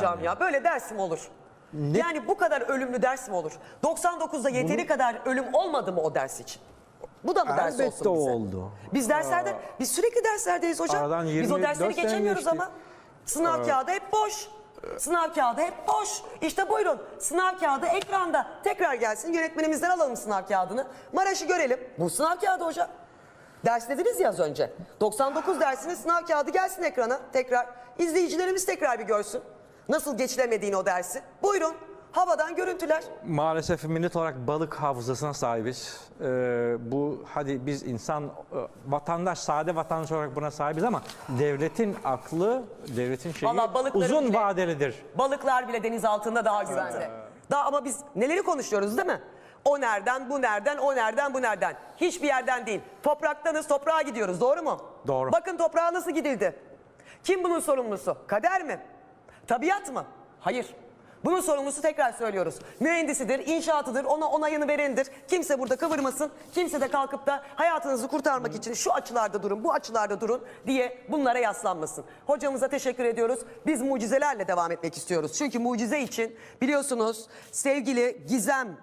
Hocam ya böyle ders mi olur? Yani bu kadar ölümlü ders mi olur? 99'da yeteri kadar ölüm olmadı mı o ders için? Bu da mı ders Elbette olsun bize? oldu. Biz derslerde, biz sürekli derslerdeyiz hocam. Aradan biz o 24 dersleri sene geçemiyoruz geçti. ama. Sınav kağıdı hep boş. Sınav kağıdı hep boş. İşte buyurun sınav kağıdı ekranda. Tekrar gelsin yönetmenimizden alalım sınav kağıdını. Maraş'ı görelim. Bu sınav kağıdı hocam. Ders dediniz ya az önce. 99 dersinin sınav kağıdı gelsin ekrana tekrar. İzleyicilerimiz tekrar bir görsün. Nasıl geçilemediğini o dersi. Buyurun. Havadan görüntüler. Maalesef millet olarak balık hafızasına sahibiz. Ee, bu hadi biz insan, e, vatandaş, sade vatandaş olarak buna sahibiz ama devletin aklı, devletin şeyi Vallahi balıkların uzun bile- vadelidir. Balıklar bile deniz altında daha güvende. Daha ama biz neleri konuşuyoruz değil mi? O nereden, bu nereden, o nereden, bu nereden. Hiçbir yerden değil. Topraktanız, toprağa gidiyoruz. Doğru mu? Doğru. Bakın toprağa nasıl gidildi? Kim bunun sorumlusu? Kader mi? Tabiat mı? Hayır. Bunun sorumlusu tekrar söylüyoruz. Mühendisidir, inşaatıdır, ona onayını verendir. Kimse burada kıvırmasın. Kimse de kalkıp da hayatınızı kurtarmak için şu açılarda durun, bu açılarda durun diye bunlara yaslanmasın. Hocamıza teşekkür ediyoruz. Biz mucizelerle devam etmek istiyoruz. Çünkü mucize için biliyorsunuz sevgili Gizem